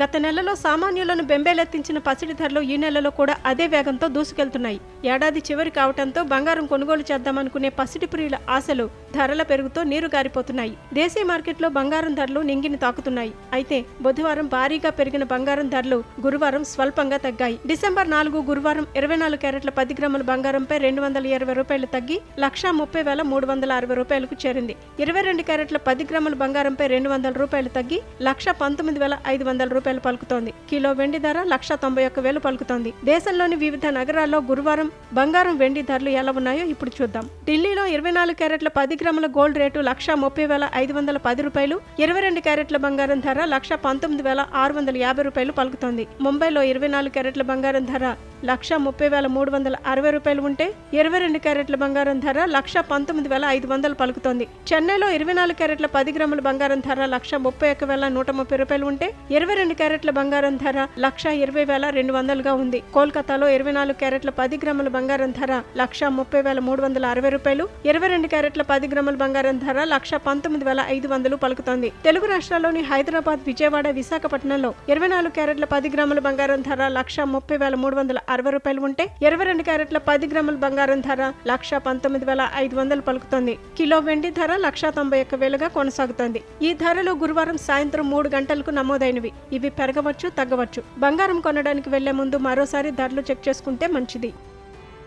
గత నెలలో సామాన్యులను బెంబేలెత్తించిన పసిడి ధరలు ఈ నెలలో కూడా అదే వేగంతో దూసుకెళ్తున్నాయి. ఏడాది చివరి కావడంతో బంగారం కొనుగోలు చేద్దామనుకునే పసిడి ప్రియుల ఆశలు ధరల పెరుగుతో నీరు గారిపోతున్నాయి. దేశీయ మార్కెట్లో బంగారం ధరలు నింగిని తాకుతున్నాయి. అయితే బుధవారం భారీగా పెరిగిన బంగారం ధరలు గురువారం స్వల్పంగా తగ్గాయి. డిసెంబర్ నాలుగు గురువారం ఇరవై నాలుగు క్యారెట్ల పది గ్రాముల బంగారంపై రెండు వందల ఇరవై రూపాయలు తగ్గి లక్షా ముప్పై వేల మూడు వందల అరవై రూపాయలకు చేరింది. ఇరవై రెండు క్యారెట్ల పది గ్రాముల బంగారంపై రెండు వందల రూపాయలు తగ్గి లక్ష పంతొమ్మిది వేల ఐదు వందల రూపాయలు పలుకుతోంది. కిలో వెండి ధర లక్ష తొంభై ఒక్క వేలు పలుకుతోంది. దేశంలోని వివిధ నగరాల్లో గురువారం బంగారం వెండి ధరలు ఎలా ఉన్నాయో ఇప్పుడు చూద్దాం. ఢిల్లీలో ఇరవై నాలుగు క్యారెట్ల పది గ్రాముల గోల్డ్ రేటు లక్ష ముప్పై వేల ఐదు వందల పది రూపాయలు ఇరవై రెండు క్యారెట్ల బంగారం ధర లక్ష పంతొమ్మిది వేల ఆరు వందల యాభై రూపాయలు పలుకుతోంది. ముంబైలో ఇరవై నాలుగు క్యారెట్ల బంగారం ధర లక్ష ముప్పై వేల మూడు వందల అరవై రూపాయలు ఉంటే ఇరవై రెండు క్యారెట్ల బంగారం ధర లక్ష పంతొమ్మిది వేల ఐదు వందలు పలుకుతోంది. చెన్నైలో ఇరవై నాలుగు క్యారెట్ల పది గ్రాముల బంగారం ధర లక్ష ముప్పై ఒక్క వేల నూట ముప్పై రూపాయలు ఉంటే ఇరవై రెండు క్యారెట్ల బంగారం ధర లక్ష ఇరవై వేల రెండు వందలుగా ఉంది. కోల్కతాలో ఇరవై నాలుగు క్యారెట్ల పది గ్రాముల బంగారం ధర లక్ష ముప్పై వేల మూడు వందల అరవై రూపాయలు ఇరవై రెండు క్యారెట్ల పది గ్రాముల బంగారం ధర లక్ష పంతొమ్మిది వేల ఐదు వందలు పలుకుతోంది. తెలుగు రాష్ట్రాల్లోని హైదరాబాద్ విజయవాడ విశాఖపట్నంలో ఇరవై నాలుగు క్యారెట్ల పది గ్రాముల బంగారం ధర లక్ష ముప్పై వేల మూడు వందల అరవై రూపాయలు ఉంటే ఇరవై రెండు క్యారెట్ల పది గ్రాముల బంగారం ధర లక్ష పంతొమ్మిది వేల ఐదు వందలు పలుకుతోంది. కిలో వెండి ధర లక్ష తొంభై ఒక్క వేలుగా కొనసాగుతోంది. ఈ ధరలు గురువారం సాయంత్రం మూడు గంటలకు నమోదైనవి. ఇవి పెరగవచ్చు తగ్గవచ్చు. బంగారం కొనడానికి వెళ్ళే ముందు మరోసారి ధరలు చెక్ చేసుకుంటే మంచిది.